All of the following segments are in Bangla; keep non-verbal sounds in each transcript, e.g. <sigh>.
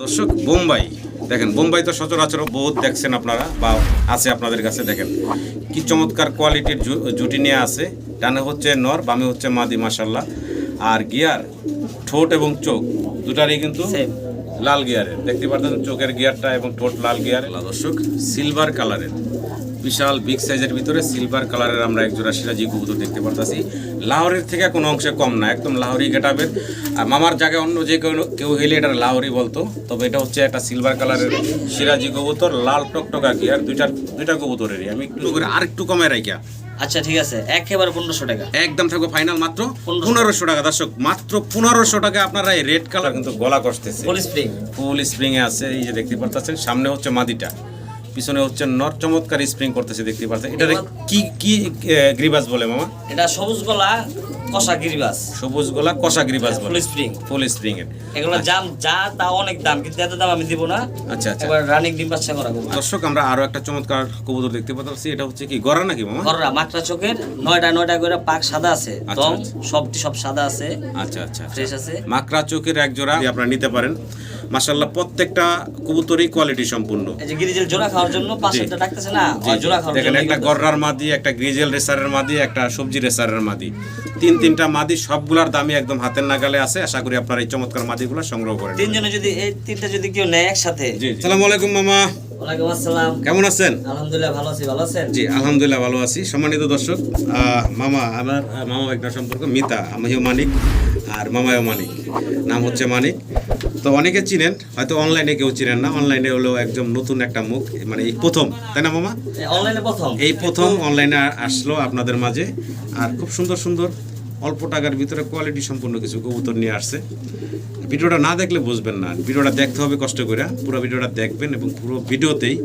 দর্শক বোম্বাই। দেখেন বোম্বাই তো সচরাচর বহুত দেখছেন আপনারা বা আছে আপনাদের কাছে দেখেন। কি চমৎকার কোয়ালিটির জুটি নিয়ে আছে। ডানে হচ্ছে নর বামে হচ্ছে মাদি মাসাল্লাহ আর গিয়ার ঠোঁট এবং চোখ দুটারই কিন্তু লাল গিয়ারের। দেখতে পারতেন চোখের গিয়ারটা এবং ঠোঁট লাল গিয়ার দর্শক সিলভার কালারের বিশাল বিগ সাইজের ভিতরে সিলভার কালারের আমরা এক জোড়া সিরাজি কবুতর দেখতে পারতাছি। লাহোরের থেকে কোনো অংশে কম না একদম লাহোরি গেটাবের আর মামার জায়গায় অন্য যে কেউ কেউ হইলে এটা লাহোরি বলতো। তবে এটা হচ্ছে একটা সিলভার কালারের সিরাজি কবুতর লাল টকটকা কি? আর দুইটা দুইটা কবুতরেরই। আমি একটু করে আর একটু কমে রাখিয়া আচ্ছা ঠিক আছে। একেবারে পনেরোশো টাকা। একদম থাকবে ফাইনাল মাত্র পনেরোশো। টাকা। দর্শক মাত্র পনেরোশো টাকা আপনারা এই রেড কালার কিন্তু গলা কষতেছে ফুল স্প্রিং ফুল স্প্রিং এ আছে এই যে দেখতে পাচ্ছেন সামনে হচ্ছে মাদিটা। পিছনে হচ্ছে নর চমৎকার স্প্রিং করতেছে দেখতে পাচ্ছেন এটা কি কি গ্রিবাস বলে মামা? এটা সবুজ গলা কষা গিরিবাস। সবুজ গোলা কষা গ্রিবাস ফুল স্প্রিং ফুল স্প্রিং এর। এগুলো দাম যা তা অনেক দাম কিন্তু এত দাম আমি দিব না। আচ্ছা আচ্ছা। এবার রানিং ডিম বাচ্চা করা দর্শক আমরা আরও একটা চমৎকার কবুতর দেখতে পাচ্ছি। এটা হচ্ছে কি গড়া নাকি মামা? কররা মাকড়া চোখের নয়টা নয়টা করে পাক সাদা আছে। আচ্ছা, দম আচ্ছা। সবটি সব সাদা আছে। আচ্ছা আচ্ছা ফ্রেশ আছে। মাকড়া চোখের এক জোড়া আপনারা নিতে পারেন। মাশাল্লাহ প্রত্যেকটা কবুতরই কোয়ালিটি সম্পূর্ণ। জোড়া খাওয়ার জন্য ডাকতেছে না। জোড়া খাওয়ার দেখেন একটা গররার মাদি একটা গ্রিজেল রেসারের মাদি একটা সবজি রেসারের মাদি। তিন তিনটা মাদি সবগুলার দামই একদম হাতের নাগালে আছে। আশা করি আপনারা এই চমৎকার মাদিগুলো সংগ্রহ করেন তিনজনে যদি এই তিনটা যদি কেউ নেয় একসাথে। জি আসসালামু আলাইকুম মামা। ওয়ালাইকুম আসসালাম। কেমন আছেন? আলহামদুলিল্লাহ ভালো আছি ভালো আছেন? জি আলহামদুলিল্লাহ ভালো আছি। সম্মানিত দর্শক মামা আমার মামা একটা সম্পর্ক মিতা আমিও মানিক আর মামাও মানিক। নাম হচ্ছে মানিক। তো অনেকে চিনেন হয়তো অনলাইনে কেউ চিনেন না। অনলাইনে হলো একদম নতুন একটা মুখ মানে এই প্রথম তাই না মামা? অনলাইনে প্রথম। এই প্রথম অনলাইনে আসলো আপনাদের মাঝে। আর খুব সুন্দর সুন্দর অল্প টাকার ভিতরে কোয়ালিটি সম্পূর্ণ কিছু কবুতর নিয়ে আসছে। ভিডিওটা না দেখলে বুঝবেন না। ভিডিওটা দেখতে হবে কষ্ট করে পুরো ভিডিওটা দেখবেন এবং পুরো ভিডিওতেই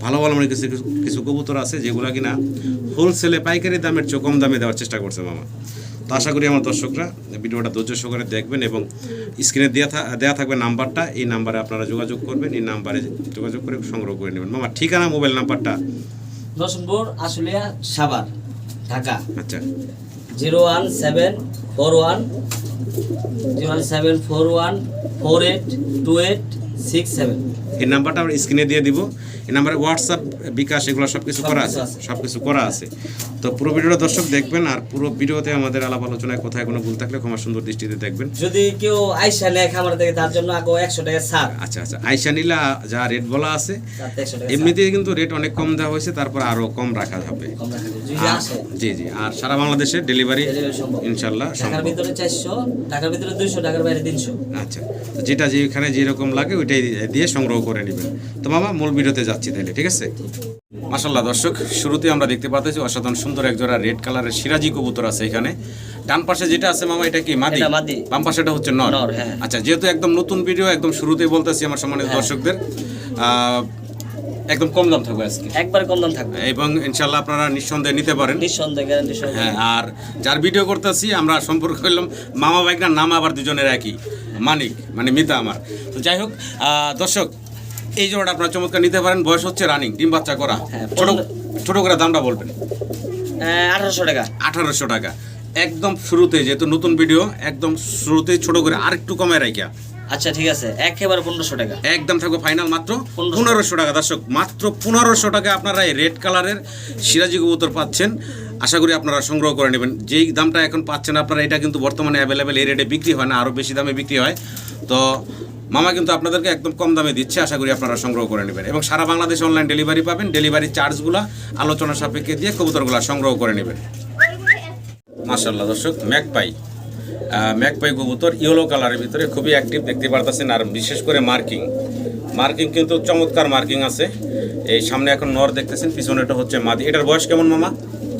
ভালো ভালো মানে কিছু কিছু- কবুতর আছে যেগুলো কিনা হোলসেলে পাইকারি দামের চেয়ে কম দামে দেওয়ার চেষ্টা করছে মামা। তো আশা করি আমার দর্শকরা ভিডিওটা ধৈর্য সহকারে দেখবেন এবং স্ক্রিনে দেওয়া দেওয়া থাকবে নাম্বারটা। এই নাম্বারে আপনারা যোগাযোগ করবেন। এই নাম্বারে যোগাযোগ করে সংগ্রহ করে নেবেন। মামা ঠিকানা মোবাইল নাম্বারটা দর্শনপুর আশুলিয়া সাবার ঢাকা। আচ্ছা। Zero one seven four one zero one seven four one four eight two eight six seven. এই নাম্বারটা আমরা স্ক্রিনে দিয়ে দিব। এই নাম্বারে হোয়াটসঅ্যাপ বিকাশ এগুলো সব কিছু করা আছে সব কিছু করা আছে। তো পুরো ভিডিওটা দর্শক দেখবেন আর পুরো ভিডিওতে আমাদের আলাপ আলোচনায় কোথায় কোনো ভুল থাকলে ক্ষমা সুন্দর দৃষ্টিতে দেখবেন। যদি কেউ আইসা নেয় খামার থেকে তার জন্য আগে একশো টাকা ছাড়। আচ্ছা আচ্ছা আইসা নীলা যা রেট বলা আছে এমনিতেই কিন্তু রেট অনেক কম দেওয়া হয়েছে তারপর আরও কম রাখা হবে। যাবে। জি জি আর সারা বাংলাদেশে ডেলিভারি ইনশাল্লাহ ঢাকার ভিতরে চারশো ঢাকার ভিতরে দুইশো ঢাকার বাইরে তিনশো। আচ্ছা যেটা যেখানে যেরকম লাগে ওইটাই দিয়ে সংগ্রহ করে নেবেন। তো মামা মূল ভিডিওতে যাচ্ছি তাহলে ঠিক আছে? মাসাল্লাহ দর্শক শুরুতে আমরা দেখতে পাচ্ছি অসাধারণ সুন্দর এক জোড়া রেড কালারের সিরাজি কবুতর আছে এখানে। ডান পাশে যেটা আছে মামা এটা কি? মাদি। বাম পাশেটা হচ্ছে নর। হ্যাঁ। আচ্ছা যেহেতু একদম নতুন ভিডিও একদম শুরুতেই বলতেছি আমার সম্মানিত হ্যাঁ। দর্শকদের একদম কম দাম থাকবে আজকে। একবারে কম দাম থাকবে। এবং ইনশাল্লাহ আপনারা নিঃসন্দেহে নিতে পারেন। নিঃসন্দেহে গ্যারান্টি সহ হ্যাঁ আর যার ভিডিও করতেছি আমরা সম্পর্ক করলাম মামা বাইকটার নাম আবার দুজনের একই। মানিক মানে মিতা আমার। তো যাই হোক দর্শক এই জোড়াটা আপনারা চমৎকার নিতে পারেন। বয়স হচ্ছে রানিং ডিম বাচ্চা করা। হ্যাঁ, ছোট ছোট করে দামটা বলবেন। আঠারোশো টাকা। আঠারোশো টাকা। একদম শুরুতে যেহেতু নতুন ভিডিও একদম শুরুতে ছোট করে আরেকটু কমে রাখিয়া আচ্ছা ঠিক আছে। একেবারে পনেরোশো টাকা। একদম থাকবে ফাইনাল মাত্র পনেরোশো। টাকা। দর্শক মাত্র পনেরোশো টাকা আপনারা এই রেড কালারের সিরাজি কবুতর পাচ্ছেন। আশা করি আপনারা সংগ্রহ করে নেবেন। যেই দামটা এখন পাচ্ছেন আপনারা এটা কিন্তু বর্তমানে অ্যাভেলেবেল এই রেটে বিক্রি হয় না আরও বেশি দামে বিক্রি হয়। তো মামা কিন্তু আপনাদেরকে একদম কম দামে দিচ্ছে, আশা করি আপনারা সংগ্রহ করে নেবেন। এবং সারা বাংলাদেশে অনলাইন ডেলিভারি পাবেন ডেলিভারি চার্জগুলো আলোচনা সাপেক্ষে দিয়ে কবুতরগুলো সংগ্রহ করে নেবেন। মাশাল্লাহ দর্শক, ম্যাকপাই। ম্যাকপাই কবুতর ইয়েলো কালারের ভিতরে খুবই অ্যাক্টিভ দেখতে পারতেছেন, আর বিশেষ করে মার্কিং মার্কিং কিন্তু চমৎকার মার্কিং আছে। এই সামনে এখন নর দেখতেছেন পিছনেটা হচ্ছে মাদি। এটার বয়স কেমন, মামা?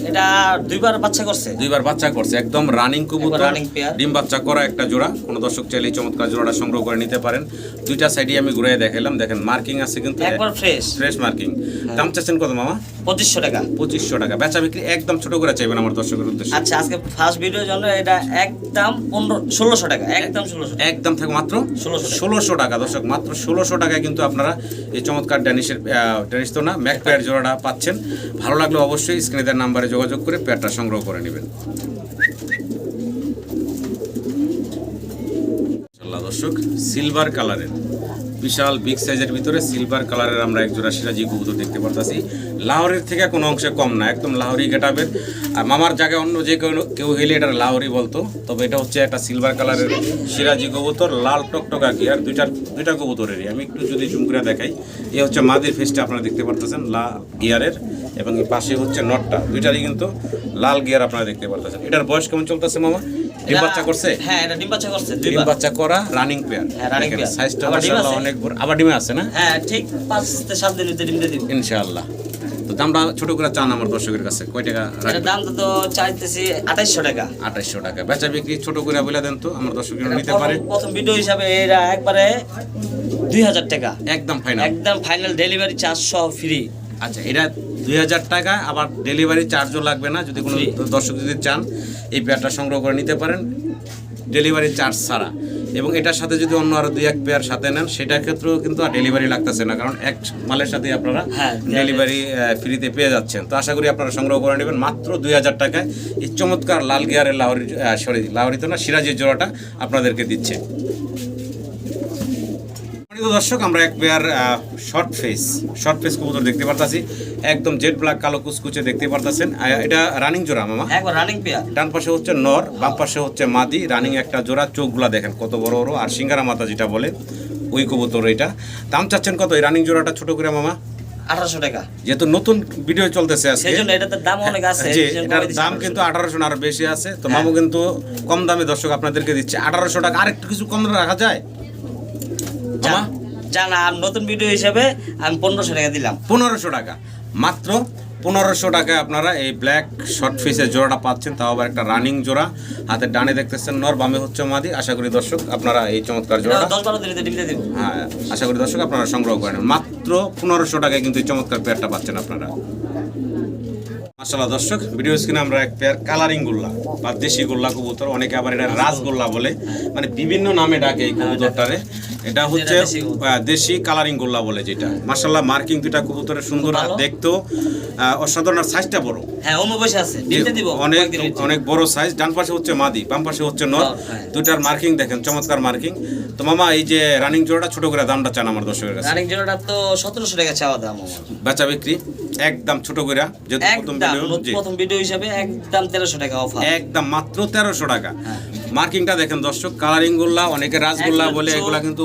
এটা দুইবার বাচ্চা করছে। দুইবার বাচ্চা করছে। একদম রানিং কবুতর রানিং পেয়ার ডিম বাচ্চা করা একটা জোড়া। কোনো দর্শক চাইলে চমৎকার জোড়াটা সংগ্রহ করে নিতে পারেন। দুইটা সাইডে আমি ঘুরে দেখাইলাম। দেখেন মার্কিং আছে কিন্তু একবার ফ্রেশ ফ্রেশ মার্কিং দাম চাচ্ছেন কত মামা? পঁচিশশো টাকা। পঁচিশশো টাকা। বেচা বিক্রি একদম ছোট করে চাইবেন আমার দর্শকের উদ্দেশ্যে। আচ্ছা আজকে ফার্স্ট ভিডিওর জন্য এটা একদম পনেরো ষোলোশো টাকা একদম ষোলোশো একদম থাকে মাত্র 1600 টাকা। ষোলোশো টাকা। দর্শক মাত্র ষোলোশো টাকায় কিন্তু আপনারা এই চমৎকার ড্যানিশের ড্যানিশ তো না ম্যাক পেয়ার জোড়াটা পাচ্ছেন। ভালো লাগলে অবশ্যই স্ক্রিনে দেওয়ার নাম্বারে যোগাযোগ করে পেয়ারটা সংগ্রহ করে নেবেন। দর্শক সিলভার কালারের বিশাল বিগ সাইজের ভিতরে সিলভার কালারের আমরা এক জোড়া সিরাজি কবুতর দেখতে পারতাছি। লাহোরের থেকে কোনো অংশে কম না একদম লাহোরি গেটাবের। আর মামার জায়গায় অন্য যে কেউ কেউ হইলে এটা লাহোরি বলতো। তবে এটা হচ্ছে একটা সিলভার কালারের সিরাজি কবুতর লাল টকটকা কি? আর দুইটার দুইটা কবুতরেরই। আমি একটু যদি জুম করে দেখাই এই হচ্ছে মাদির ফেসটা আপনারা দেখতে পারতেছেন লা গিয়ারের এবং এই পাশে হচ্ছে নটটা দুইটারই কিন্তু লাল গিয়ার আপনারা দেখতে পারতেছেন। এটার বয়স কেমন চলতেছে মামা? ডিম বাচ্চা করছে? হ্যাঁ এটা ডিম বাচ্চা করছে ডিম বাচ্চা করা রানিং পেয়ার হ্যাঁ। সাইজটা মাশাআল্লাহ অনেক বড়। আবার ডিমে আছে না? হ্যাঁ ঠিক পাঁচ থেকে সাত দিন ভিতরে ডিম দিয়ে দিব। ইনশাআল্লাহ। দামটা ছোট করে চান আমার দর্শকের কাছে। কয় টাকা এটার দাম তো চাইতেছি আঠাইশশো টাকা। আঠাইশশো টাকা। বেচা বিক্রি ছোট করে বলে দেন তো আমার দর্শক নিতে পারে। প্রথম- ভিডিও হিসাবে এরা একবারে দুই হাজার টাকা। একদম ফাইনাল একদম ফাইনাল ডেলিভারি চার্জ সহ ফ্রি আচ্ছা এটা দুই হাজার টাকা আবার ডেলিভারি চার্জও লাগবে না যদি কোনো। দর্শক যদি চান এই পেয়ারটা সংগ্রহ করে নিতে পারেন। ডেলিভারি চার্জ ছাড়া। এবং এটার সাথে যদি অন্য আরও দুই এক পেয়ার সাথে নেন সেটার ক্ষেত্রেও কিন্তু আর ডেলিভারি লাগতেছে না কারণ এক মালের সাথে আপনারা হ্যাঁ, ডেলিভারি ফ্রিতে পেয়ে যাচ্ছেন। তো আশা করি আপনারা সংগ্রহ করে নেবেন। মাত্র দুই হাজার টাকায় এই চমৎকার লাল গিয়ারের লাহরি সরি লাহরি তো না সিরাজের জোড়াটা আপনাদেরকে দিচ্ছে। দর্শক আমরা এক pair short face short face কবুতর দেখতে পারতাছি। একদম জেড ব্ল্যাক কালো কুচকুচে দেখতে পারতাছেন। এটা রানিং জোড়া মামা? একবার রানিং পেয়ার ডান পাশে হচ্ছে নর বাম পাশে হচ্ছে মাদি। রানিং একটা জোড়া চোখগুলা দেখেন কত বড় বড়। আর সিঙ্গারা মাথা যেটা বলে ওই কবুতর এটা। দাম চাচ্ছেন কত? এই রানিং জোড়াটা ছোট করে মামা? আঠারোশো টাকা। যেহেতু নতুন ভিডিও চলতেছে আজকে। দাম অনেক আছে এটার দাম কিন্তু আঠারোশো আরও বেশি আছে। তো মামু কিন্তু কম দামে দর্শক আপনাদেরকে দিচ্ছে। আঠারোশো টাকা আরেকটু কিছু কম রাখা যায়? জান- আর নতুন ভিডিও হিসাবে আমি পনেরোশো টাকা দিলাম। পনেরোশো টাকা। মাত্র পনেরোশো টাকায় আপনারা এই ব্ল্যাক শর্ট ফিসের জোড়াটা পাচ্ছেন তাও আবার একটা রানিং জোড়া। হাতে ডানে দেখতেছেন নর বামে হচ্ছে মাদি। আশা করি দর্শক আপনারা এই চমৎকার জোড়াটা দিব। হ্যাঁ আশা করি দর্শক আপনারা সংগ্রহ করেন মাত্র পনেরোশো টাকায় কিন্তু এই চমৎকার পেয়ারটা পাচ্ছেন আপনারা। মাসাল্লাহ দর্শক ভিডিও স্ক্রিনে আমরা এক পেয়ার কালারিং গোল্লা বা দেশি গোল্লা কবুতর অনেকে আবার এটা রাজগোল্লা বলে। মানে বিভিন্ন নামে ডাকে এই কবুতরটারে। এটা হচ্ছে দেশি কালারিং গোল্লা বলে যেটা। মাসাল্লাহ মার্কিং দুইটা কবুতরের সুন্দর আহ, অসাধারণ আর সাইজটা বড়। হ্যাঁ বসে আছে। দিব অনেক অনেক বড় সাইজ ডান পাশে হচ্ছে মাদি বাম পাশে হচ্ছে নর। হ্যাঁ। দুইটার মার্কিং দেখেন চমৎকার মার্কিং তো মামা এই যে রানিং জোড়াটা ছোট করে দামটা চান আমার দর্শকের কাছে। রানিং জোড়াটা তো সতেরোশো টাকা চাওয়া দাম বেচা বিক্রি একদম ছোট করে যেহেতু প্রথম একদম ভিডিও প্রথম ভিডিও হিসাবে একদম তেরোশো টাকা অফার একদম মাত্র তেরোশো টাকা। হ্যাঁ। মার্কিংটা দেখেন দর্শক কালারিং গোল্লা অনেকে রাসগোল্লা বলে এগুলা কিন্তু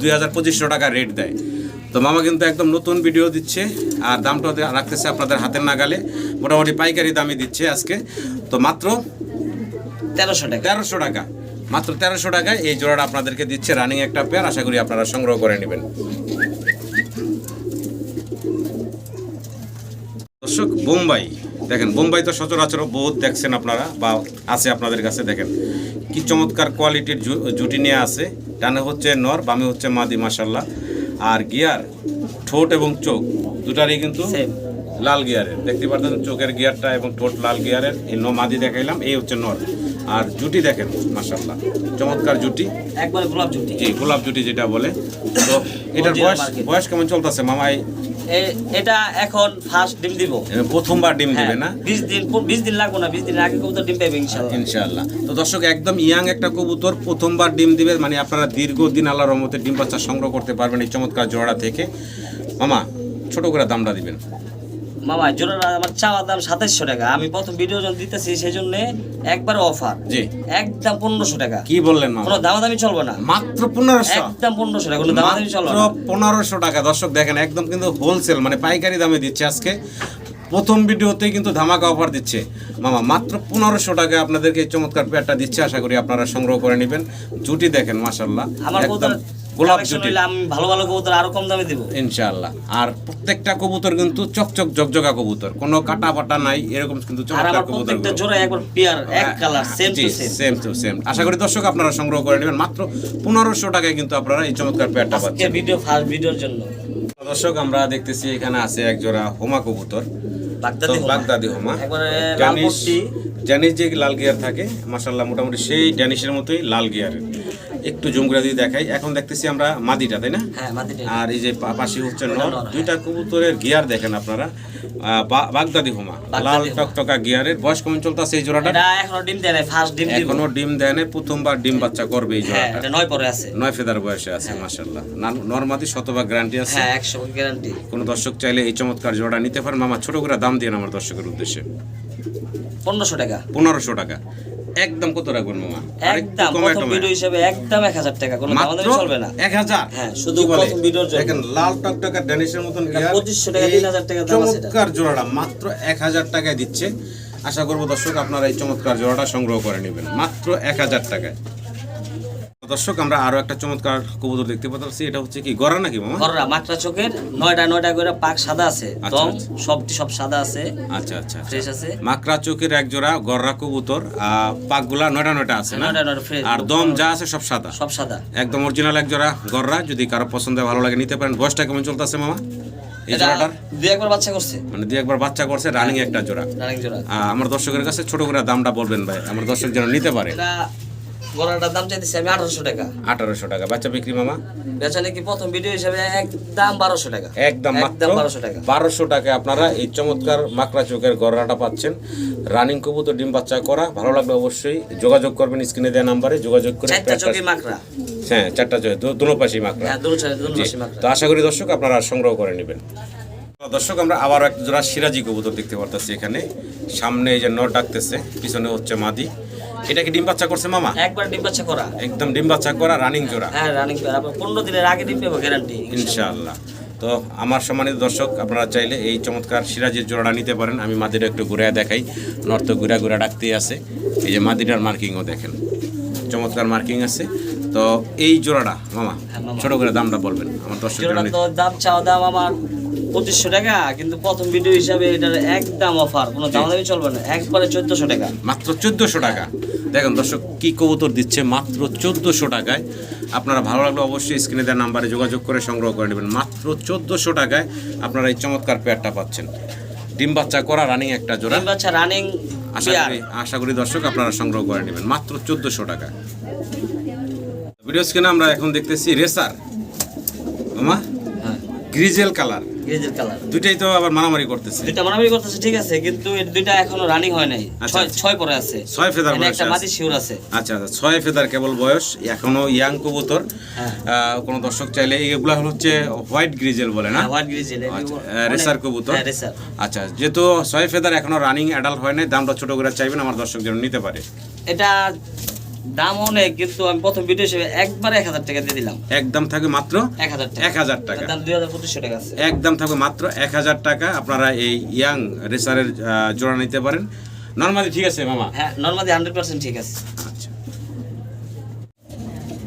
দুই হাজার পঁচিশশো টাকা রেট দেয়। তো মামা কিন্তু একদম নতুন ভিডিও দিচ্ছে আর দামটা রাখতেছে আপনাদের হাতের নাগালে। মোটামুটি পাইকারি দামে দিচ্ছে আজকে। তো মাত্র তেরোশো টাকা। তেরোশো টাকা। মাত্র তেরোশো টাকায় এই জোড়াটা আপনাদেরকে দিচ্ছে রানিং একটা পেয়ার আশা করি আপনারা সংগ্রহ করে নেবেন। দর্শক বোম্বাই। দেখেন বোম্বাই তো সচরাচর বহুত দেখছেন আপনারা বা আছে আপনাদের কাছে দেখেন। কি চমৎকার কোয়ালিটির জুটি নিয়ে আছে। ডানে হচ্ছে নর বামে হচ্ছে মাদি মাসাল্লাহ আর গিয়ার ঠোঁট এবং চোখ দুটারই কিন্তু লাল গিয়ারের। দেখতে পারতেন চোখের গিয়ারটা এবং ঠোঁট লাল গিয়ারের। এই ন মাদি দেখাইলাম এই হচ্ছে নর। আর জুটি দেখেন মাসাল্লাহ চমৎকার জুটি। একবার গোলাপ জুটি। জি গোলাপ জুটি যেটা বলে তো <coughs> এটার বয়স বয়স কেমন চলতেছে? মামাই এটা এখন ফার্স্ট ডিম দিব। প্রথমবার ডিম দিবে না? বিশ দিন বিশ দিন লাগবে না বিশ দিন আগে কবুতর ডিম পাবে ইনশাল্লাহ। ইনশাআল্লাহ তো দর্শক একদম ইয়াং একটা কবুতর প্রথমবার ডিম দিবে মানে আপনারা দীর্ঘদিন আল্লাহর রহমতে ডিম বাচ্চা সংগ্রহ করতে পারবেন এই চমৎকার জোড়া থেকে। মামা ছোট করে দামটা দিবেন। মামা জোড়াটা আমার চাওয়ার দাম সাতাইশশো টাকা। আমি প্রথম ভিডিও যখন দিতেছি সেই জন্য একবার অফার জি। একদম পনেরোশো টাকা। কি বললেন কোনো দামাদামি চলবে না। মাত্র পনেরোশো? একদম পনেরোশো টাকা কোনো দামাদামি চলবে না। পনেরোশো টাকা। দর্শক দেখেন একদম কিন্তু হোলসেল মানে পাইকারি দামে দিচ্ছে আজকে। প্রথম ভিডিওতেই কিন্তু ধামাকা অফার দিচ্ছে। মামা মাত্র পনেরোশো টাকায় আপনাদেরকে চমৎকার পেয়ারটা দিচ্ছে। আশা করি আপনারা সংগ্রহ করে নেবেন। জুটি দেখেন মাসাল্লাহ একদম গোলাপ জুটি। আমি ভালো ভালো কবুতর আরও কম দামে দিব। ইনশাআল্লাহ। আর প্রত্যেকটা কবুতর কিন্তু চকচক জকজকা কবুতর। কোনো কাটা ফাটা নাই এরকম কিন্তু চমৎকার কবুতর প্রত্যেকটা জোড়া একবার পিয়ার এক colour same to same same to same আশা করি দর্শক আপনারা সংগ্রহ করে নেবেন। মাত্র টাকায় কিন্তু আপনারা এই চমৎকার পেয়ারটা আজকে ভিডিও ফার্স্ট ভিডিওর জন্য। দর্শক আমরা দেখতেছি এখানে আছে এক জোড়া হোমা কবুতর। হোমা। বাগদাদি হোমা। ড্যানিশ ড্যানিশ যে লাল গিয়ার থাকে মাসাল্লাহ মোটামুটি সেই ড্যানিশের মতোই লাল গিয়ারের একটু জুম করে দিয়ে দেখাই এখন দেখতেছি আমরা মাদিটা তাই না? হ্যাঁ আর এই যে পাশে হচ্ছে নর। নর, হ্যাঁ। দুইটা কবুতরের গিয়ার দেখেন আপনারা। বাগদাদি হোমা লাল টকটকা গিয়ারের। বয়স কেমন চলতেছে এই জোড়াটা এখনও ডিম দেয় ফার্স্ট ডিম এখনও ডিম দেয় নাই, প্রথমবার ডিম বাচ্চা করবে এই হ্যাঁ জোড়াটা। এটা নয় পরে আছে। নয় ফেদার বয়সে আছে মাশাল্লাহ নর্মাদি শতভাগ গ্যারান্টি আছে। হ্যাঁ একশো গ্যারান্টি কোনো দর্শক চাইলে এই চমৎকার জোড়া নিতে পারেন। মামা ছোট করে দাম দিয়ে আমার দর্শকের উদ্দেশ্যে। পনেরোশো টাকা। পনেরোশো টাকা। একদম কত রাখবেন মামা একদম প্রথম ভিডিও হিসেবে একদম এক হাজার টাকা কোনো দাম চলবে না। এক হাজার? হ্যাঁ, শুধু প্রথম ভিডিওর জন্য। দেখেন লাল টকটকা ড্যানিশের মতন এটা গিয়ার 2500 টাকা, 3000 টাকা দাম আছে। চমৎকার জোড়াটা মাত্র এক হাজার টাকায় দিচ্ছে। আশা করব দর্শক আপনারা এই চমৎকার জোড়াটা সংগ্রহ করে নেবেন মাত্র এক হাজার টাকায়। দর্শক আমরা আরও একটা চমৎকার কবুতর দেখতে পাচ্ছি। এটা হচ্ছে কি গড়া নাকি মামা? ঘররা মাকড়া চোখের নয়টা নয়টা করে পাক সাদা আছে। আচ্ছা, দম আচ্ছা। সবটি সব সাদা আছে। আচ্ছা আচ্ছা আচ্ছা। ফ্রেশ আছে। মাকড়া চোখের এক জোড়া গররা কবুতর পাকগুলা নয়টা নয়টা আছে না? নয়টা নয়টা ফ্রেশ আর দম যা আছে সব সাদা। সব সাদা। একদম অরিজিনাল এক জোড়া গররা যদি কারও পছন্দ ভালো লাগে নিতে পারেন। বয়সটা কেমন চলতেছে মামা? একবার বাচ্চা করছে। মানে দুই একবার বাচ্চা করছে রানিং একটা জোড়া। রানিং জোড়া। আহ, আমার দর্শকের কাছে ছোট করে দামটা বলবেন ভাই। আমার দর্শক যেন নিতে পারে। গলাটার দাম চাইতেছি আমি আঠারোশো টাকা। আঠারোশো টাকা। বাচ্চা বিক্রি মামা? বেচা নাকি প্রথম ভিডিও হিসাবে একদম বারোশো টাকা। একদম একদম বারোশো টাকা। বারোশো টাকায় আপনারা এই চমৎকার মাকড়া চোখের গররাটা পাচ্ছেন। রানিং কবুতর ডিম বাচ্চা করা। ভালো লাগলে অবশ্যই যোগাযোগ করবেন স্ক্রিনে দেওয়া নাম্বারে যোগাযোগ করে মাকড়া। হ্যাঁ চারটা চোখে দুনো মাকড়া। হ্যাঁ মাসি মাকড়া। তো আশা করি দর্শক আপনারা সংগ্রহ করে নেবেন। দর্শক আমরা আবার এক জোড়া সিরাজি কবুতর দেখতে পারতেছি এখানে। সামনে এই যে নর ডাকতেছে পিছনে হচ্ছে মাদি। এটা কি ডিম বাচ্চা করছে মামা? একবার ডিম বাচ্চা করা। একদম ডিম বাচ্চা করা রানিং জোড়া। হ্যাঁ রানিং আপনার পনেরো দিনের আগে ডিম পেবো গ্যারান্টি ইনশাআল্লাহ। তো আমার সম্মানিত দর্শক আপনারা চাইলে এই চমৎকার সিরাজের জোড়াটা নিতে পারেন। আমি মাদিটা একটু ঘুরে দেখাই। নর্থ ঘুরা ঘুরা ডাকতেই আছে। এই যে মাদিটার মার্কিংও দেখেন। চমৎকার মার্কিং আছে। তো এই জোড়াটা মামা হ্যাঁ, মামা। ছোট করে দামটা বলবেন। আমার দর্শক জোড়া তো দাম চাওয়া দাম আমার পঁচিশশো টাকা কিন্তু প্রথম ভিডিও হিসাবে এটার একদম অফার কোনো দাম দামি চলবে না একবারে চোদ্দশো টাকা। মাত্র চোদ্দোশো টাকা। দেখেন দর্শক কি কবুতর দিচ্ছে মাত্র চোদ্দোশো টাকায়। আপনারা ভালো লাগলে অবশ্যই স্ক্রিনে দেওয়ার নাম্বারে যোগাযোগ করে সংগ্রহ করে নেবেন। মাত্র চোদ্দোশো টাকায় আপনারা এই চমৎকার পেয়ারটা পাচ্ছেন। ডিম বাচ্চা করা রানিং একটা জোড়া। ডিম বাচ্চা রানিং আশা করি আশা করি দর্শক আপনারা সংগ্রহ করে নেবেন। মাত্র চোদ্দোশো টাকা ভিডিও স্ক্রিনে আমরা এখন দেখতেছি রেসার মামা হ্যাঁ। গ্রিজেল কালার গ্রেজের কালার দুইটাই তো আবার মারামারি করতেছে। দুইটা মারামারি করতেছে ঠিক আছে কিন্তু এর দুইটা এখনও রানিং হয় নাই। আচ্ছা, ছয় আচ্ছা। পরে আছে। ছয় ফেদার একটা আছে। মাদি শিউর আছে। আচ্ছা আচ্ছা ছয় ফেদার কেবল বয়স এখনও ইয়াং কবুতর। হ্যাঁ। কোনো দর্শক চাইলে এগুলা হচ্ছে হোয়াইট গ্রিজেল বলে না? হোয়াইট গ্রিজেল আচ্ছা, রেসার কবুতর। হ্যাঁ আচ্ছা যেহেতু ছয় ফেদার এখনও রানিং অ্যাডাল্ট হয় নাই দামটা ছোট করে চাইবেন আমার দর্শক যেন নিতে পারে। এটা দাম অনেক কিন্তু আমি প্রথম ভিডিও হিসেবে একবার এক হাজার টাকা দিয়ে দিলাম। একদম থাকবে মাত্র এক হাজার টাকা। এক হাজার টাকা। দাম দুই হাজার পঁচিশশো টাকা আছে। একদম থাকবে মাত্র এক হাজার টাকা। আপনারা এই ইয়াং রেসারের জোড়া নিতে পারেন। নর্মালি ঠিক আছে মামা? হ্যাঁ নর্মালি হান্ড্রেড পার্সেন্ট ঠিক আছে।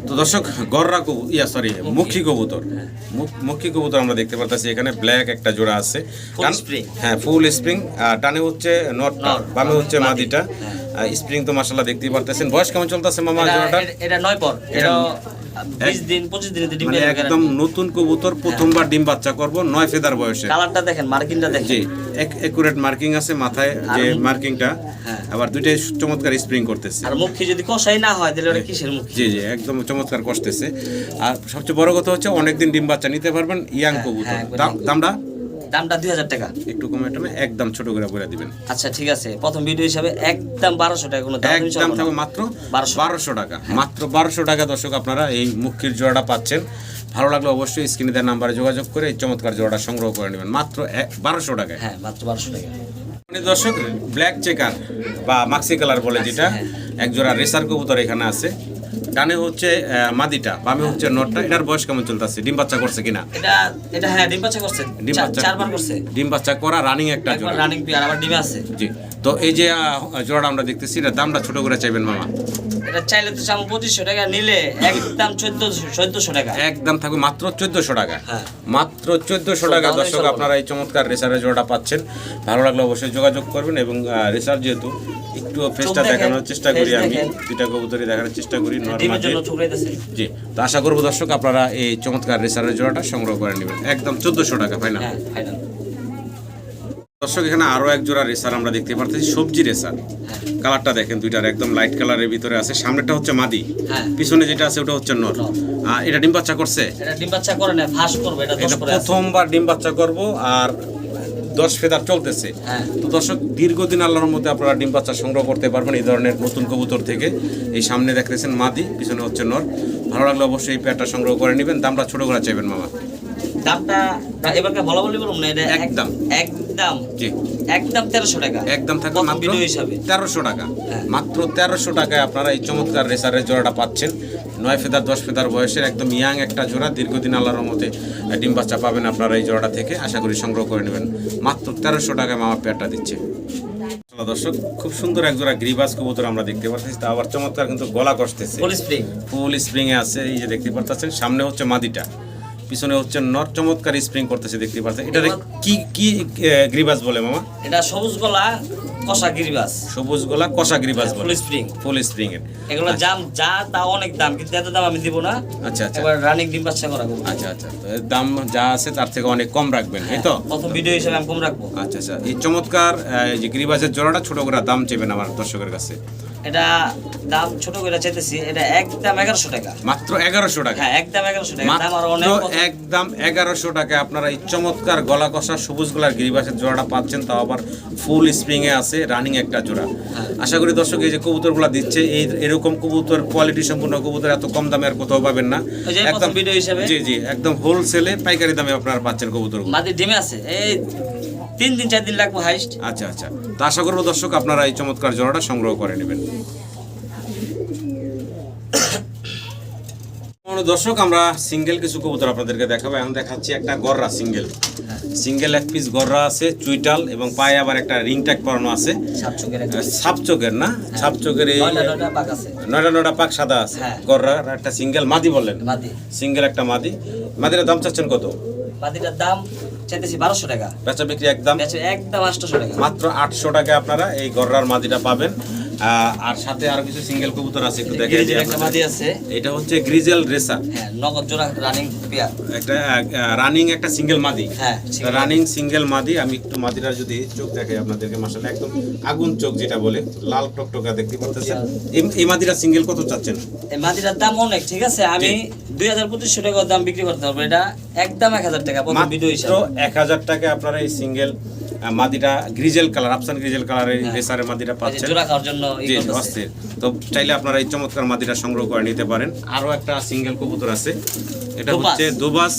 তো দর্শক গররা কবুতর ইয়া সরি মুখী। কবুতর। মুখ- মুখী কবুতর আমরা দেখতে পারতেছি এখানে ব্ল্যাক একটা জোড়া আছে। হ্যাঁ ফুল স্প্রিং আর টানে হচ্ছে নটটা নট, বামে হচ্ছে মাদিটা। স্প্রিং তো মাসাল্লাহ দেখতেই পারতেছেন। বয়স কেমন চলতেছে মামা জোড়াটা এটা নয় পর। এটা বিশ দিন পঁচিশ দিনে ডিম মানে একদম নতুন কবুতর প্রথমবার ডিম বাচ্চা করব নয় ফেদার বয়সে। কালারটা দেখেন মার্কিনটা জি দেখেন একুরেট মার্কিং আছে মাথায় যে মার্কিংটা। হ্যাঁ। আবার দুইটাই চমৎকার স্প্রিং করতেছে। আর মুখে যদি কষাই না হয় তাহলে ওটা কিসের মুখ? জি জি একদম চমৎকার কষতেছে। আর সবচেয়ে বড় কথা হচ্ছে অনেকদিন ডিম বাচ্চা নিতে পারবেন ইয়াং হ্যাঁ, কবুতর। হ্যাঁ, দাম- দামটা? দামটা দুই হাজার টাকা। একটু কমে টমে একদম ছোট করে বলে দিবেন। আচ্ছা ঠিক আছে। প্রথম ভিডিও হিসাবে একদম বারোশো টাকা কোনো দাম একদম থাকবে মাত্র 1200 বারোশো টাকা। মাত্র বারোশো টাকা দর্শক আপনারা এই মুখির জোড়াটা পাচ্ছেন। ভালো লাগলে অবশ্যই স্ক্রিনে দেওয়ার নাম্বারে যোগাযোগ করে এই চমৎকার জোড়াটা সংগ্রহ করে নেবেন। মাত্র বারোশো টাকা হ্যাঁ মাত্র বারোশো টাকা। দর্শক ব্ল্যাক চেকার বা মাক্সি কালার বলে যেটা হ্যাঁ। এক জোড়া রেসার কবুতর এখানে আছে। ডানে হচ্ছে মাদিটা বামে হচ্ছে নটটা এটার বয়স কেমন চলতেছে? ডিম বাচ্চা করছে কিনা? এটা এটা হ্যাঁ ডিম বাচ্চা করছে ডিম বাচ্চা চারবার করছে। ডিম বাচ্চা করা রানিং একটা জোড়া। রানিং পিয়ার আবার ডিমে আছে। জি। তো এই যে জোড়াটা আমরা দেখতেছি এটা দামটা ছোট করে চাইবেন মামা। এটা চাইলে তো চাম পঁচিশশো টাকা নিলে একদম চোদ্দশো চোদ্দশো টাকা। একদম থাকবে মাত্র চোদ্দশো টাকা। হ্যাঁ। মাত্র চোদ্দশো টাকা। দর্শক আপনারা এই চমৎকার রেসারের জোড়াটা পাচ্ছেন। ভালো লাগলে অবশ্যই যোগাযোগ করবেন এবং রেসার যেহেতু একটু ফেসটা দেখানোর চেষ্টা করি আমি দুইটা কবুতরই দেখানোর চেষ্টা করি জি তো আশা করব দর্শক আপনারা এই চমৎকার রেসারের জোড়াটা সংগ্রহ করে নেবেন। একদম চোদ্দশো টাকা ফাইনাল হ্যাঁ দর্শক এখানে আরও এক জোড়া রেসার আমরা দেখতে পারতেছি সবজি রেসার। হ্যাঁ। কালারটা দেখেন দুইটার একদম লাইট কালারের ভিতরে আছে। সামনেটা হচ্ছে মাদি। হ্যাঁ। পিছনে যেটা আছে ওটা হচ্ছে নর। আর এটা ডিম বাচ্চা করছে? এটা ডিম বাচ্চা করে না ফাঁস করবে এটা প্রথমবার ডিম বাচ্চা করব আর দশ ফেদার চলতেছে। হ্যাঁ। তো দর্শক দীর্ঘদিন আল্লাহর মধ্যে আপনারা ডিম বাচ্চা সংগ্রহ করতে পারবেন এই ধরনের নতুন কবুতর থেকে। এই সামনে দেখতেছেন মাদি পিছনে হচ্ছে নর। ভালো লাগলে অবশ্যই এই পেয়ারটা সংগ্রহ করে নেবেন। দামটা ছোট করে চাইবেন মামা। দামটা এবারকে বলা বলি বলুন না এটা একদম। একদম। জি। একদম তেরোশো টাকা। একদম থাকবে প্রথম মাত্র হিসাবে। তেরোশো টাকা। হ্যাঁ। মাত্র তেরোশো টাকায় আপনারা এই চমৎকার রেসারের জোড়াটা পাচ্ছেন। নয় ফেদার দশ ফেদার বয়সের একদম ইয়াং একটা জোড়া দীর্ঘদিন আল্লাহর মতে ডিম বাচ্চা পাবেন আপনারা এই জোড়াটা থেকে। আশা করি সংগ্রহ করে নেবেন। মাত্র তেরোশো টাকায় মামা পেয়ারটা দিচ্ছে। দর্শক খুব সুন্দর এক জোড়া গ্রিবাস কবুতর আমরা দেখতে পাচ্ছি। তা আবার চমৎকার কিন্তু গলা কষতেছে। ফুল স্প্রিং ফুল স্প্রিং এ আছে এই যে দেখতে পাচ্ছেন সামনে হচ্ছে মাদিটা। পিছনে হচ্ছে নর চমৎকার স্প্রিং করতেছে দেখতে পাচ্ছেন। এটা কি কি গ্রিবাস বলে মামা? এটা সবুজ গলা কষা গিরিবাস। সবুজ গোলা কষা গ্রিবাস ফুল বলে। স্প্রিং ফুল স্প্রিং এর। এগুলো দাম যা তা অনেক দাম কিন্তু এত দাম আমি দিব না। আচ্ছা আচ্ছা। এবার রানিং ডিম বাচ্চা করা আচ্ছা আচ্ছা। তো দাম যা আছে তার থেকে অনেক কম রাখবেন তাই তো? প্রথম ভিডিও হিসেবে আমি কম রাখব। আচ্ছা আচ্ছা। এই চমৎকার এই যে জোড়াটা ছোট করে দাম চেবেন আমার দর্শকের কাছে। এটা দাম ছোট করে চাইতেছি এটা একদম এগারোশো টাকা। মাত্র এগারোশো টাকা। হ্যাঁ একদম এগারোশো টাকা। দাম আর অনেক একদম এগারোশো টাকায় আপনারা এই চমৎকার গলা কষা সবুজ গলার গিরিবাসের জোড়াটা পাচ্ছেন তাও আবার ফুল স্প্রিং এ আছে রানিং একটা জোড়া। হ্যাঁ। আশা করি দর্শক এই যে কবুতরগুলো দিচ্ছে এই এরকম কবুতর কোয়ালিটি সম্পূর্ণ কবুতর এত কম দামে আর কোথাও পাবেন না। প্রথম ভিডিও হিসেবে? জি জি একদম হোলসেলে পাইকারি দামে আপনারা পাচ্ছেন কবুতরগুলো। মাদি ডিমে আছে? এই তিন দিন চার দিন লাগবে হাইস্ট আচ্ছা আচ্ছা। তো আশা করব দর্শক আপনারা এই চমৎকার জোড়াটা সংগ্রহ করে নেবেন। দর্শক আমরা সিঙ্গেল কিছু কবুতর আপনাদেরকে দেখাবো। এখন দেখাচ্ছি একটা গররা সিঙ্গেল। সিঙ্গেল এক পিস গররা আছে চুইটাল এবং পায়ে আবার একটা রিং ট্যাগ করানো আছে। সাপ চোখের না? সাপ চোখের এই নয়টা নয়টা পাক সাদা আছে। হ্যাঁ। গররা একটা সিঙ্গেল মাদি বললেন। সিঙ্গেল একটা মাদি। মাদির দাম চাচ্ছেন কত? মাদিটার দাম চাইতেছি বারোশো টাকা। বেচা বিক্রি একদম? একদম আটশো টাকা। মাত্র আটশো টাকা আপনারা এই গররার মাদিটা পাবেন। আর সাথে আরও কিছু সিঙ্গেল কবুতর আছে একটু দেখে আছে। এটা হচ্ছে গ্রিজেল রেসার হ্যাঁ নগদ জোড়া রানিং পেয়ার একটা রানিং একটা সিঙ্গেল মাদি। হ্যাঁ রানিং সিঙ্গেল মাদি আমি একটু মাদিরার যদি চোখ দেখাই আপনাদেরকে মাসালে একদম আগুন চোখ যেটা বলে লাল টকটকা দেখতে পাচ্ছেন। এই- মাদিরা সিঙ্গেল কত চাচ্ছেন? এই মাদিটার দাম অনেক ঠিক আছে? আমি দুই হাজার পঁচিশশো টাকা দাম বিক্রি করতে পারব। এটা একদম এক হাজার টাকা ভিডিও হিসাবে। এক হাজার টাকা আপনারা এই সিঙ্গেল মাদিটা গ্রিজেল কালার আফসান গ্রিজেল কালারের রেসারের মাদিটা পাচ্ছেন। জোড়া খাওয়ার জন্য জি। অস্থির। তো চাইলে আপনারা এই চমৎকার মাদিটা সংগ্রহ করে নিতে পারেন। আরও একটা সিঙ্গেল কবুতর আছে। এটা হচ্ছে দুবাস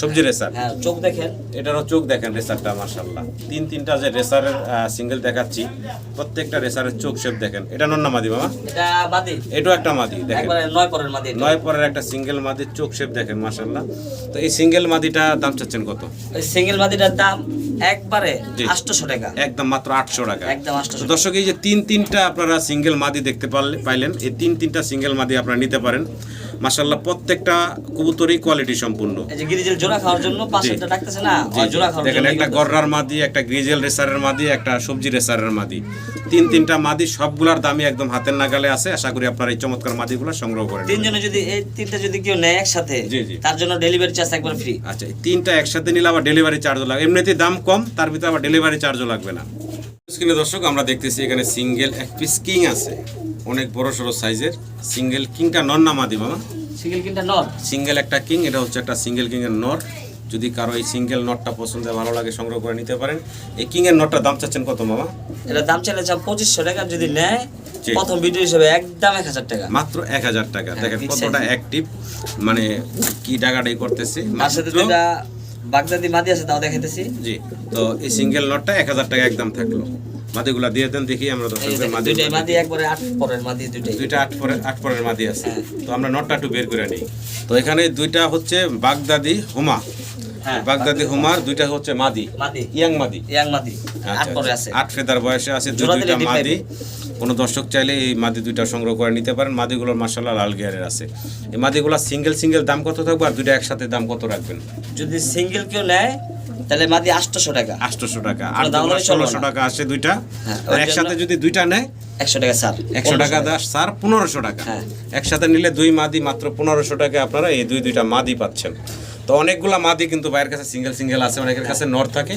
সবজি রেসার। হ্যাঁ চোখ দেখেন। এটারও চোখ দেখেন রেসারটা মার্শাল্লাহ তিন তিনটা যে রেসারের সিঙ্গেল দেখাচ্ছি প্রত্যেকটা রেসারের চোখ শেপ দেখেন। এটা নন্না মাদি বাবা? এটা মাদি। এটাও একটা মাদি দেখেন। নয় পরের মাদি নয় পরের একটা সিঙ্গেল মাদির চোখ শেপ দেখেন মার্শাল্লাহ তো এই সিঙ্গেল মাদিটা দাম চাচ্ছেন কত? সিঙ্গেল মাদিটার দাম একবারে জি। আটশোশো টাকা। একদম মাত্র আটশো টাকা। একদম তো আটশোশো দর্শক এই যে তিন তিনটা আপনারা সিঙ্গেল মাদি দেখতে পারলে পাইলেন এই তিন তিনটা সিঙ্গেল মাদি আপনারা নিতে পারেন। মাসাল্লাহ প্রত্যেকটা কবুতরই কোয়ালিটি সম্পূর্ণ। এই যে গিরিজের জোড়া খাওয়ার জন্য ডাকতেছে না। জোড়া খাওয়ার দেখেন একটা গররার মাদি একটা গ্রিজেল রেসারের মাদি একটা সবজি রেসারের মাদি। তিন তিনটা মাদি সবগুলার দামই একদম হাতের নাগালে আছে। আশা করি আপনারা এই চমৎকার মাদিগুলো সংগ্রহ করেন তিনজনে যদি এই তিনটা যদি কেউ নেয় একসাথে জি, জি। তার জন্য ডেলিভারি চার্জ একবার ফ্রি আচ্ছা তিনটা একসাথে নিলে আবার ডেলিভারি চার্জও লাগবে। এমনিতেই দাম কম তার ভিতরে আবার ডেলিভারি চার্জও লাগবে না। স্ক্রিনে দর্শক আমরা দেখতেছি এখানে সিঙ্গেল এক পিস কিং আছে। অনেক বড় সড়ো সাইজের সিঙ্গেল কিংটা নর না মাদি মামা সিঙ্গেল কিনটা নট সিঙ্গেল একটা কিং এটা হচ্ছে একটা সিঙ্গেল কিং এর নট যদি কারও এই সিঙ্গেল নটটা পছন্দ ভালো লাগে সংগ্রহ করে নিতে পারেন। এই কিং এর নটটার দাম চাচ্ছেন কত মামা? এটা দাম চাইলে যা পঁচিশশো টাকা যদি নেয়। প্রথম ভিডিও হিসেবে একদম এক হাজার টাকা। মাত্র এক হাজার টাকা। হ্যাঁ, দেখেন কতটা। অ্যাক্টিভ মানে কি ডাকাডাই করতেছে। তার সাথে দুটা বাগদাদি মাদি আছে তাও দেখাইতেছি। জি তো এই সিঙ্গেল নটটা এক হাজার টাকা একদম থাকল। মাদিগুলা দিয়ে দেন দেখি আমরা দর্শকদের মাদি দুইটাই মাদি একবারে আট পরের মাদি দুইটাই। দুইটা আট পরের আট পরের মাদি আছে। হ্যাঁ। তো আমরা নটটা একটু বের করে নিই। তো এখানে দুইটা হচ্ছে বাগদাদি হুমা। হ্যাঁ বাগদাদি হুমার দুইটা হচ্ছে মাদি। মাদি। ইয়াং মাদি। ইয়াং মাদি। আট আচ্ছা, আচ্ছা। ফেদার বয়সে আছে দুইটা মাদি। কোনো দর্শক চাইলে এই মাদি দুইটা সংগ্রহ করে নিতে পারেন। মাদিগুলোর মাসাল্লাহ লাল গিয়ারের আছে। এই মাদিগুলো সিঙ্গেল সিঙ্গেল দাম কত থাকবে? আর দুইটা একসাথে দাম কত রাখবেন? যদি সিঙ্গেল কেউ নেয় তাহলে মাদি আটশোশো টাকা। আটশোশো টাকা। আর ষোলোশো। টাকা আসে দুইটা। হ্যাঁ, আর একসাথে যদি দুইটা নেয় একশো টাকা স্যার একশো টাকা দাস স্যার পনেরোশো টাকা। হ্যাঁ। একসাথে নিলে দুই মাদি মাত্র পনেরোশো টাকা আপনারা এই দুই দুইটা মাদি পাচ্ছেন। তো অনেকগুলা মাদি কিন্তু বাইরের কাছে সিঙ্গেল সিঙ্গেল আছে অনেকের কাছে নর থাকে।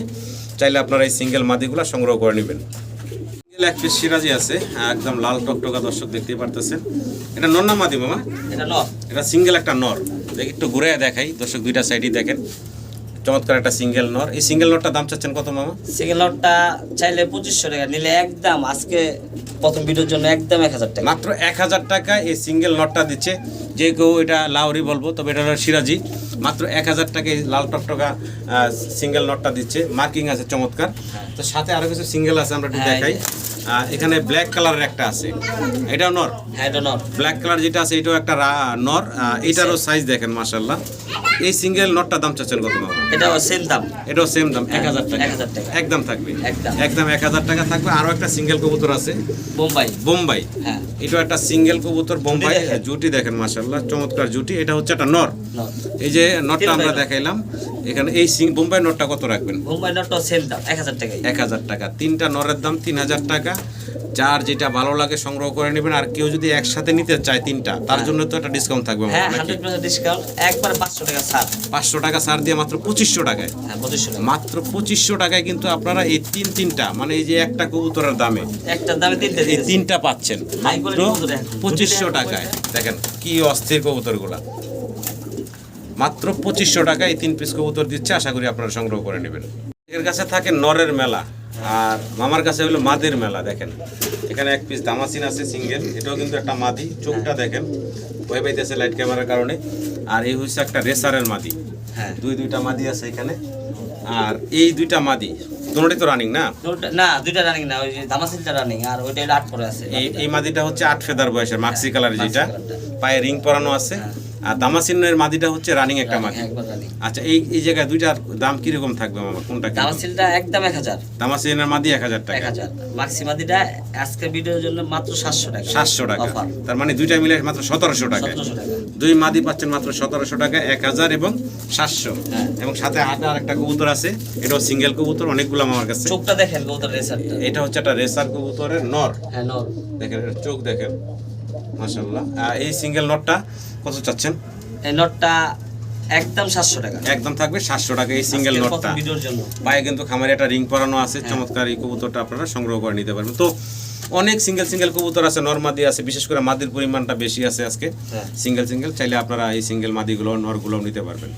চাইলে আপনারা এই সিঙ্গেল মাদিগুলো সংগ্রহ করে নেবেন। সিঙ্গেল এক পিস সিরাজি আছে একদম লাল টকটকা দর্শক দেখতেই পারতেছেন। এটা নর না মাদি মামা? এটা নর। এটা সিঙ্গেল একটা নর। একটু ঘুরে দেখাই দর্শক দুইটা সাইডই দেখেন। চমৎকার একটা সিঙ্গেল নর। এই সিঙ্গেল নরটা দাম চাচ্ছেন কত মামা? সিঙ্গেল নরটা চাইলে পঁচিশশো টাকা নিলে একদম আজকে প্রথম ভিডিওর জন্য একদম এক হাজার টাকা। মাত্র এক হাজার টাকা এই সিঙ্গেল নটটা দিচ্ছে। যে কেউ এটা লাউরি বলব তবে এটা হলো সিরাজি। মাত্র এক হাজার টাকা এই লাল টকটকা সিঙ্গেল নটটা দিচ্ছে। মার্কিং আছে চমৎকার। তো সাথে আরও কিছু সিঙ্গেল আছে আমরা একটু হ্যাঁ, দেখাই। এখানে ব্ল্যাক কালারের একটা আছে। এটাও নর? হ্যাঁ নর। ব্ল্যাক কালার যেটা আছে এটাও একটা নর। এটারও সাইজ দেখেন মাশাল্লাহ এই সিঙ্গেল নটটা দাম চাচ্ছেন কত এটাও সেম দাম। এটাও সেম দাম। এক হাজার টাকা। 1000 টাকা। একদম থাকবে। একদম। এক হাজার টাকা থাকবে। আরও একটা সিঙ্গেল কবুতর আছে। বোম্বাই। বোম্বাই। হ্যাঁ। এটাও একটা সিঙ্গেল কবুতর বোম্বাই। জুটি দেখেন। মাশাল্লাহ চমৎকার জুটি। এটা হচ্ছে একটা নর। এই যে নটটা আমরা দেখাইলাম। এখানে এই বোম্বাই নটটা কত রাখবেন? বোম্বাই নটটাও সেম দাম এক হাজার টাকাই। এক হাজার টাকা। তিনটা নরের দাম তিন হাজার টাকা। যার যেটা ভালো লাগে সংগ্রহ করে নেবেন। আর কেউ যদি একসাথে নিতে চায় তিনটা তার জন্য তো একটা ডিসকাউন্ট থাকবে হ্যাঁ ডিসকাউন্ট একবার পাঁচশো টাকা ছাড়। পাঁচশো টাকা ছাড় দিয়ে মাত্র পঁচিশশো টাকায়। হ্যাঁ মাত্র পঁচিশশো টাকায় কিন্তু আপনারা এই তিন তিনটা মানে এই যে একটা কবুতরের দামে একটার দামে তিনটে এই তিনটা পাচ্ছেন। মাত্র। পঁচিশশো টাকায়। দেখেন কি অস্থির কবুতরগুলা। মাত্র পঁচিশশো টাকা এই তিন পিস কবুতর দিচ্ছে আশা করি আপনারা সংগ্রহ করে নেবেন। এর কাছে থাকে নরের মেলা আর মামার কাছে হলো মাদের মেলা দেখেন। এখানে এক পিস দামাসিন আছে সিঙ্গেল এটাও কিন্তু একটা মাদি চোখটা দেখেন। ভয় পাইতেছে লাইট ক্যামেরার কারণে। আর এই হচ্ছে একটা রেসারের মাদি। হ্যাঁ। দুই দুইটা মাদি আছে এখানে। আর এই দুইটা মাদি দুটোই তো রানিং না? না দুইটা রানিং না ওই যে দামাসিলটা রানিং আর ওইটা আট করে আছে এই এই মাদিটা হচ্ছে আট ফেদার বয়সের মাক্সি কালার যেটা। পায়ে রিং পরানো আছে। আর দামাসিনের মাদিটা হচ্ছে রানিং একটা মাদি। আচ্ছা এই এই জায়গায় দুইটার দাম কীরকম থাকবে মামা? কোনটা কি দামাসিলটা একদম এক হাজার। দামাসিনের মাদি এক হাজার এক টাকা হাজার মাক্সিমাদিটা আজকে ভিডিওর জন্য মাত্র সাতশো টাকা। সাতশো টাকা। তার মানে দুইটা মিলে মাত্র সতেরোশো টাকা সতেরোশো টাকা। দুই মাদি পাচ্ছেন মাত্র সতেরোশো টাকা এক হাজার এবং সাতশো। হ্যাঁ। এবং সাথে আর একটা কবুতর আছে। এটাও সিঙ্গেল কবুতর অনেকগুলো আমার কাছে। চোখটা দেখেন কবুতর রেসারটা। এটা হচ্ছে একটা রেসার কবুতরের নর। হ্যাঁ নর। দেখেন চোখ দেখেন। মাসাল্লাহ এই সিঙ্গেল নটটা কত চাচ্ছেন? এই নটটা একদম সাতশো টাকা। একদম থাকবে সাতশো টাকা এই সিঙ্গেল নটটা ভিডিওর জন্য। পায়ে কিন্তু খামারে একটা রিং পরানো আছে হ্যাঁ। চমৎকার এই কবুতরটা আপনারা সংগ্রহ করে নিতে পারবেন। তো অনেক সিঙ্গেল সিঙ্গেল কবুতর আছে নর মাদি আছে বিশেষ করে মাদির পরিমাণটা বেশি আছে আজকে। হ্যাঁ। সিঙ্গেল সিঙ্গেল চাইলে আপনারা এই সিঙ্গেল মাদিগুলো নরগুলো নিতে পারবেন।